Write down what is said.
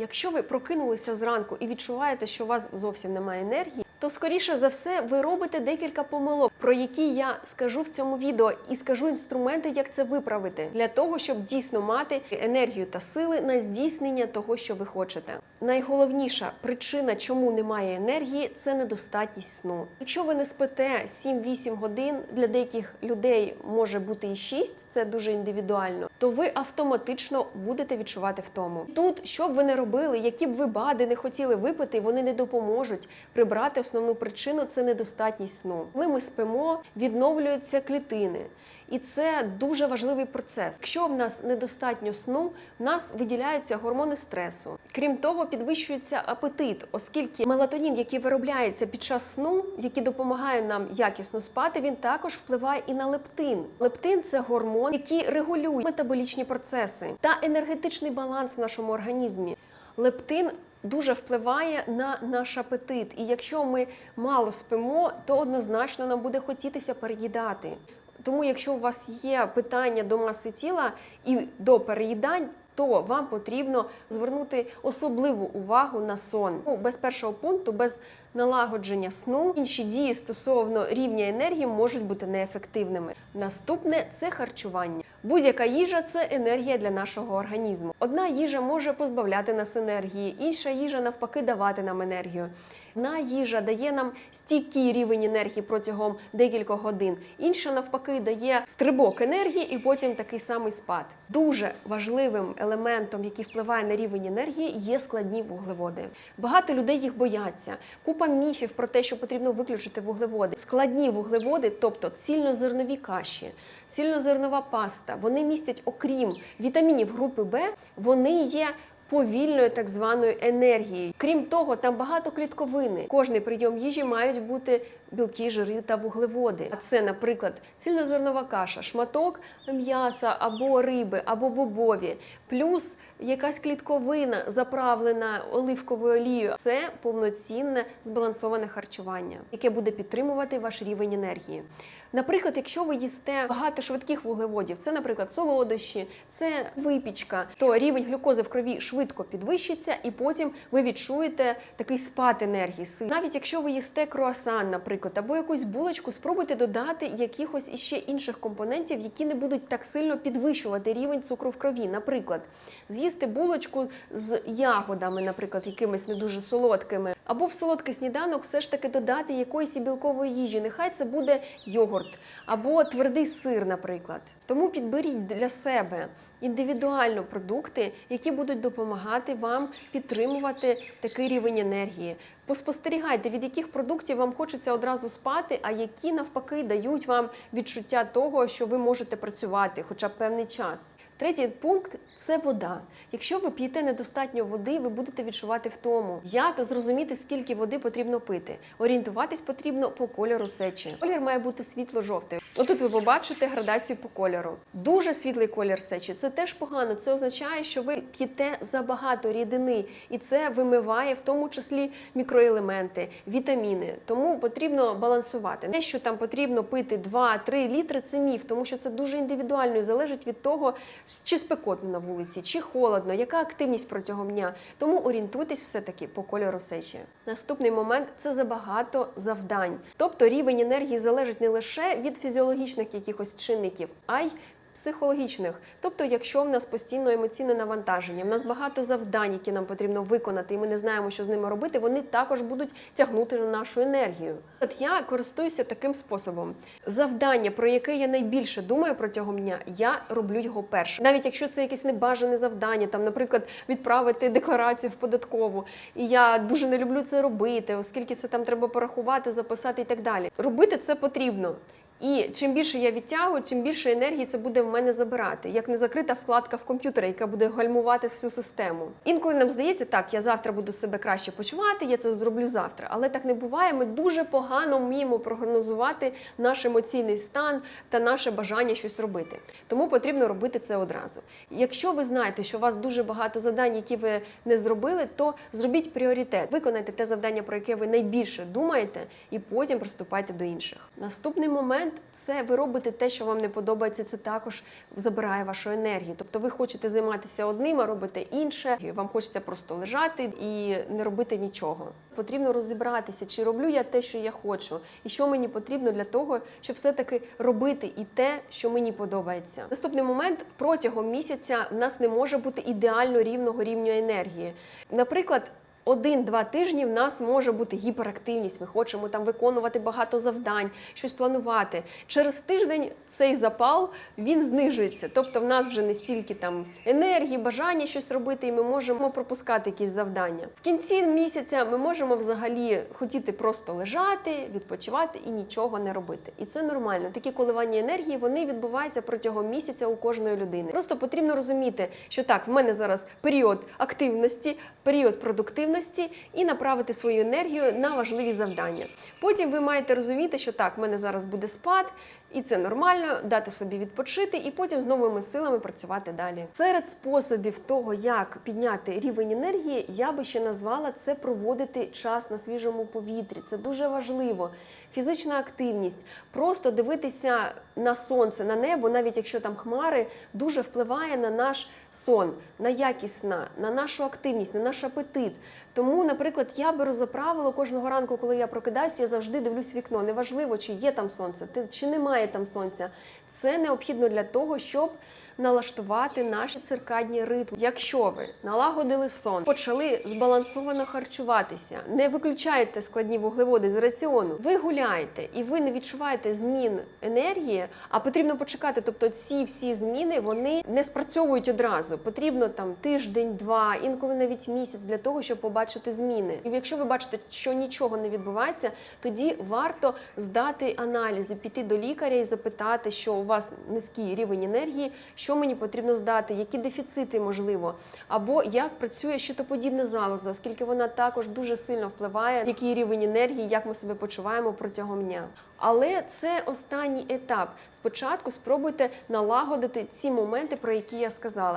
Якщо ви прокинулися зранку і відчуваєте, що у вас зовсім немає енергії, то скоріше за все ви робите декілька помилок, про які я скажу в цьому відео, і скажу інструменти, як це виправити, для того, щоб дійсно мати енергію та сили на здійснення того, що ви хочете. Найголовніша причина, чому немає енергії, це недостатність сну. Якщо ви не спите 7-8 годин, для деяких людей може бути і 6, це дуже індивідуально, то ви автоматично будете відчувати втому. Тут, що б ви не робили, які б ви бади не хотіли випити, вони не допоможуть прибрати основну причину це недостатність сну. Коли ми спимо, відновлюються клітини. І це дуже важливий процес. Якщо в нас недостатньо сну, в нас виділяються гормони стресу. Крім того, підвищується апетит, оскільки мелатонін, який виробляється під час сну, який допомагає нам якісно спати, він також впливає і на лептин. Лептин це гормон, який регулює метаболічні процеси та енергетичний баланс в нашому організмі. Лептин дуже впливає на наш апетит, і якщо ми мало спимо, то однозначно нам буде хотітися переїдати. Тому, якщо у вас є питання до маси тіла і до переїдань, то вам потрібно звернути особливу увагу на сон. Ну, без першого пункту, без налагодження сну, інші дії стосовно рівня енергії можуть бути неефективними. Наступне це харчування. Будь-яка їжа це енергія для нашого організму. Одна їжа може позбавляти нас енергії, інша їжа навпаки давати нам енергію. Одна їжа дає нам стійкий рівень енергії протягом декількох годин, інша навпаки дає стрибок енергії і потім такий самий спад. Дуже важливим елементом, який впливає на рівень енергії, є складні вуглеводи. Багато людей їх бояться. Купа міфів про те, що потрібно виключити вуглеводи. Складні вуглеводи, тобто цільнозернові каші, цільнозернова паста, вони містять, окрім вітамінів групи Б, вони є повільною так званою енергією. Крім того, там багато клітковини. Кожний прийом їжі мають бути білки, жири та вуглеводи. А це, наприклад, цільнозернова каша, шматок м'яса або риби, або бобові, плюс якась клітковина, заправлена оливковою олією. Це повноцінне збалансоване харчування, яке буде підтримувати ваш рівень енергії. Наприклад, якщо ви їсте багато швидких вуглеводів, це, наприклад, солодощі, це випічка, то рівень глюкози в крові швидко підвищиться, і потім ви відчуєте такий спад енергії. сил. Навіть якщо ви їсте круасан, наприклад, або якусь булочку, спробуйте додати якихось іще інших компонентів, які не будуть так сильно підвищувати рівень цукру в крові. Наприклад, з'їсти булочку з ягодами, наприклад, якимись не дуже солодкими, або в солодкий сніданок все ж таки додати якоїсь білкової їжі. Нехай це буде йогурт або твердий сир, наприклад. Тому підберіть для себе індивідуально продукти, які будуть допомагати вам підтримувати такий рівень енергії. Поспостерігайте, від яких продуктів вам хочеться одразу спати, а які навпаки дають вам відчуття того, що ви можете працювати хоча б певний час. Третій пункт це вода. Якщо ви п'єте недостатньо води, ви будете відчувати втому. Як зрозуміти, скільки води потрібно пити? Орієнтуватись потрібно по кольору сечі. Колір має бути світло-жовтий. Отут ви побачите градацію по кольору. Дуже світлий колір сечі це теж погано. Це означає, що ви п'єте забагато рідини, і це вимиває в тому числі мікроелементи, вітаміни. Тому потрібно балансувати. Те, що там потрібно пити 2-3 літри, це міф, тому що це дуже індивідуально і залежить від того, чи спекотно на вулиці, чи холодно, яка активність протягом дня. Тому орієнтуйтесь все-таки по кольору сечі. Наступний момент це забагато завдань. Тобто рівень енергії залежить не лише від фізіологічних якихось чинників, а й Психологічних, тобто, якщо в нас постійно емоційне навантаження, в нас багато завдань, які нам потрібно виконати, і ми не знаємо, що з ними робити, вони також будуть тягнути на нашу енергію. От я користуюся таким способом: завдання, про яке я найбільше думаю протягом дня, я роблю його перше. Навіть якщо це якесь небажане завдання, там, наприклад, відправити декларацію в податкову, і я дуже не люблю це робити, оскільки це там треба порахувати, записати і так далі. Робити це потрібно. І чим більше я відтягую, чим більше енергії це буде в мене забирати, як незакрита вкладка в комп'ютері, яка буде гальмувати всю систему. Інколи нам здається, так, я завтра буду себе краще почувати, я це зроблю завтра. Але так не буває. Ми дуже погано вміємо прогнозувати наш емоційний стан та наше бажання щось робити. Тому потрібно робити це одразу. Якщо ви знаєте, що у вас дуже багато завдань, які ви не зробили, то зробіть пріоритет. Виконайте те завдання, про яке ви найбільше думаєте, і потім приступайте до інших. Наступний момент момент це ви робите те, що вам не подобається. Це також забирає вашу енергію. Тобто, ви хочете займатися одним, а робите інше. Вам хочеться просто лежати і не робити нічого. Потрібно розібратися, чи роблю я те, що я хочу, і що мені потрібно для того, щоб все-таки робити і те, що мені подобається. Наступний момент протягом місяця в нас не може бути ідеально рівного рівня енергії. Наприклад. Один-два тижні в нас може бути гіперактивність. Ми хочемо там виконувати багато завдань, щось планувати. Через тиждень цей запал він знижується. Тобто, в нас вже не стільки там енергії, бажання щось робити, і ми можемо пропускати якісь завдання. В кінці місяця ми можемо взагалі хотіти просто лежати, відпочивати і нічого не робити. І це нормально. Такі коливання енергії вони відбуваються протягом місяця у кожної людини. Просто потрібно розуміти, що так, в мене зараз період активності, період продуктивності, і направити свою енергію на важливі завдання. Потім ви маєте розуміти, що так, в мене зараз буде спад, і це нормально, дати собі відпочити, і потім з новими силами працювати далі. Серед способів того, як підняти рівень енергії, я би ще назвала це проводити час на свіжому повітрі. Це дуже важливо. Фізична активність, просто дивитися на сонце, на небо, навіть якщо там хмари, дуже впливає на наш сон, на якість сна, на нашу активність, на наш апетит. Тому, наприклад, я беру за правило кожного ранку, коли я прокидаюся, я завжди дивлюсь вікно. Неважливо, чи є там сонце, чи немає там сонця. Це необхідно для того, щоб налаштувати наш циркадній ритм. Якщо ви налагодили сон, почали збалансовано харчуватися, не виключаєте складні вуглеводи з раціону, ви гуляєте і ви не відчуваєте змін енергії, а потрібно почекати. Тобто ці всі зміни вони не спрацьовують одразу. Потрібно там тиждень, два, інколи навіть місяць для того, щоб побачити зміни. І якщо ви бачите, що нічого не відбувається, тоді варто здати аналізи, піти до лікаря і запитати, що у вас низький рівень енергії, що мені потрібно здати, які дефіцити можливо, або як працює щитоподібна залоза, оскільки вона також дуже сильно впливає, який рівень енергії, як ми себе почуваємо протягом дня. Але це останній етап. Спочатку спробуйте налагодити ці моменти, про які я сказала.